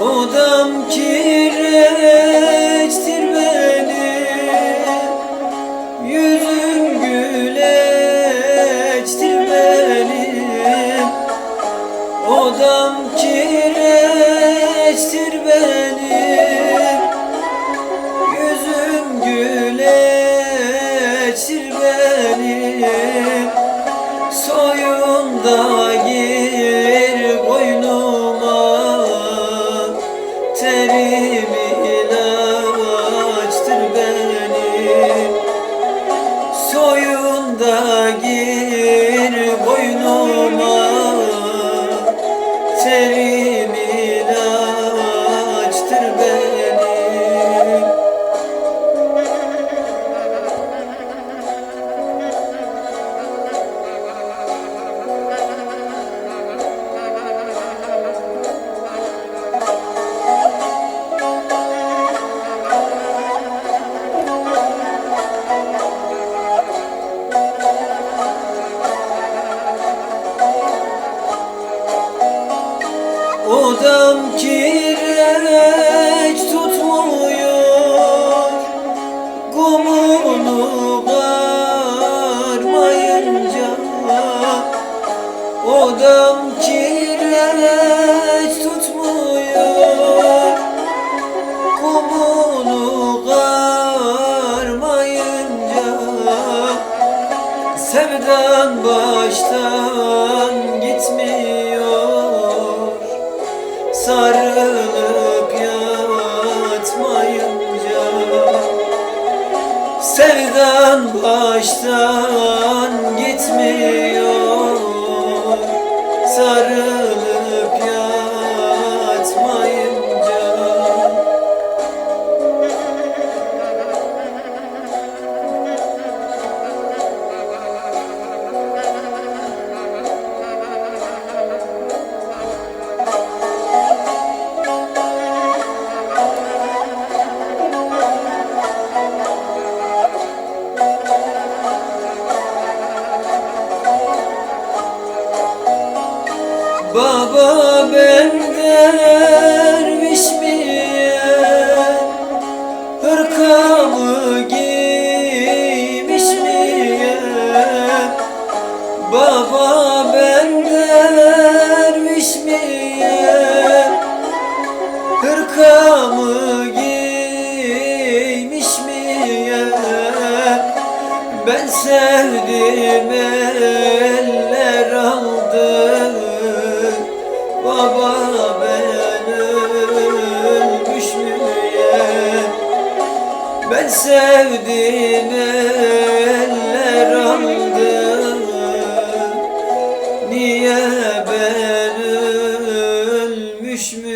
Odam kireçtir benim Yüzüm güleçtir benim Odam kireçtir Odam kireç tutmuyor Kumunu varmayınca Odam kireç tutmuyor Kumunu varmayınca Sevdan baştan Sevdan baştan gitmiyor. Sarılıp Baba ben derviş miyim? Hırkamı giymiş miyim? Baba ben derviş miyim? Hırkamı giymiş miyim? Ben sevdim eller aldı Ben sevdim eller aldı Niye ben ölmüş mü?